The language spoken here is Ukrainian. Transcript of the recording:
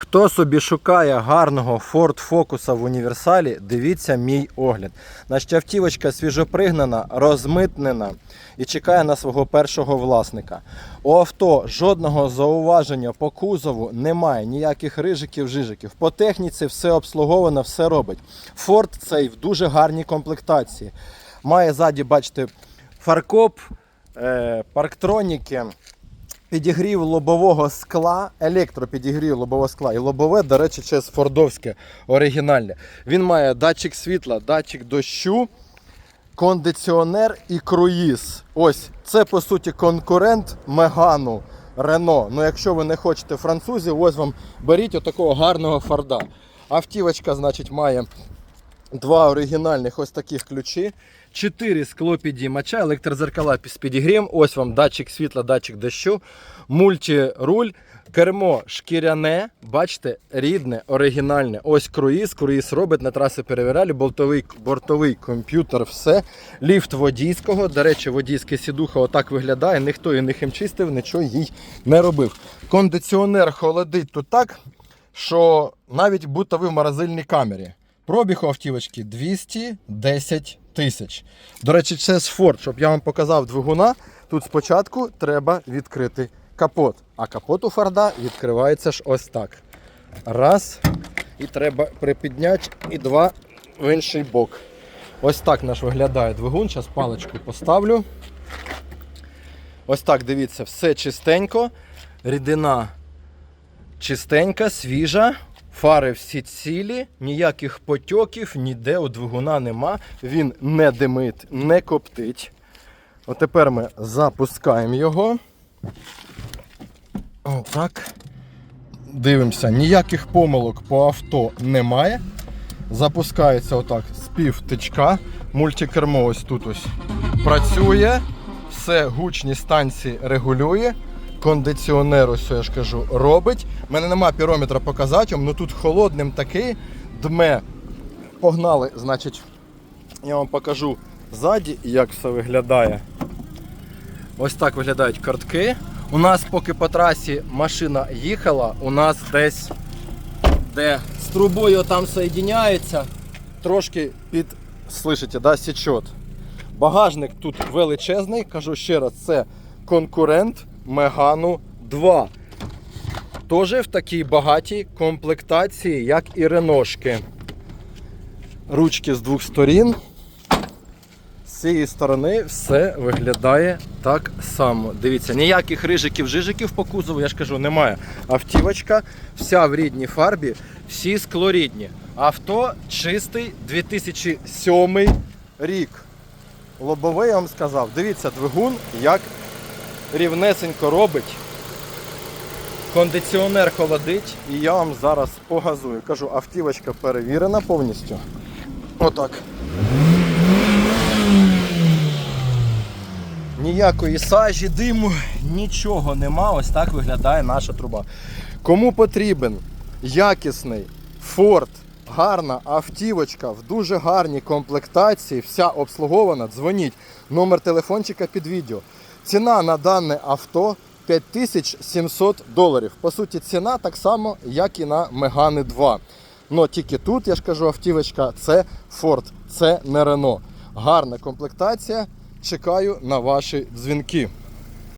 Хто собі шукає гарного Ford Focus в універсалі, дивіться мій огляд. Наша автівочка свіжопригнана, розмитнена і чекає на свого першого власника. У авто жодного зауваження по кузову немає, ніяких рижиків, жижиків. По техніці все обслуговано, все робить. Ford цей в дуже гарній комплектації. Має ззаді, бачите, фаркоп, е, парктроніки. Підігрів лобового скла, електропідігрів лобового скла. І лобове, до речі, через фордовське оригінальне. Він має датчик світла, датчик дощу, кондиціонер і круїз. Ось це по суті конкурент Мегану Рено. Ну, якщо ви не хочете французів, ось вам беріть отакого гарного форда. Автівочка, значить, має Два оригінальних ось таких ключі. Чотири склопідіймача, електрозеркала з підігрієм. Ось вам датчик світла, датчик дощу, мультируль, кермо шкіряне, бачите, рідне, оригінальне. Ось круїз, круїз робить, на траси перевіряли, болтовий, бортовий комп'ютер, все. Ліфт водійського. До речі, водійське сідуха отак виглядає. Ніхто її не химчистив, нічого їй не робив. Кондиціонер холодить тут так, що навіть будто ви в морозильній камері. Пробіг автівочки 210 тисяч. До речі, це з Ford, щоб я вам показав двигуна. Тут спочатку треба відкрити капот. А капот у Форда відкривається ж ось так. Раз. І треба припідняти, і два в інший бок. Ось так наш виглядає двигун. Зараз паличку поставлю. Ось так, дивіться, все чистенько. Рідина чистенька, свіжа. Фари всі цілі, ніяких потьоків ніде у двигуна нема. Він не димить, не коптить. От тепер ми запускаємо його. Отак. Дивимося, ніяких помилок по авто немає. Запускається отак з пів тичка. Мультикермо ось тут ось працює. Все гучні станції регулює. Кондиціонер, ось я ж кажу, робить. У мене нема пірометра показати вам, ну тут холодним такий дме. Погнали, значить, я вам покажу ззаді, як все виглядає. Ось так виглядають картки. У нас, поки по трасі машина їхала, у нас десь, де з трубою там соєдиняється, трошки під, слышите, да, січот. Багажник тут величезний, кажу ще раз, це конкурент Мегану 2. Теж в такій багатій комплектації, як і реношки. Ручки з двох сторін. З цієї сторони все виглядає так само. Дивіться, ніяких рижиків-жижиків по кузову, я ж кажу, немає. Автівочка вся в рідній фарбі, всі склорідні. Авто чистий 2007 рік. Лобовий я вам сказав. Дивіться, двигун як рівнесенько робить. Кондиціонер холодить і я вам зараз погазую. Кажу, автівочка перевірена повністю. Отак. Ніякої сажі, диму, нічого нема. Ось так виглядає наша труба. Кому потрібен якісний Ford, гарна автівочка в дуже гарній комплектації, вся обслугована, дзвоніть. Номер телефончика під відео. Ціна на дане авто 5700 доларів. По суті, ціна так само, як і на Мегани 2. Но тільки тут, я ж кажу, автівочка це Ford, це не Renault. Гарна комплектація. Чекаю на ваші дзвінки.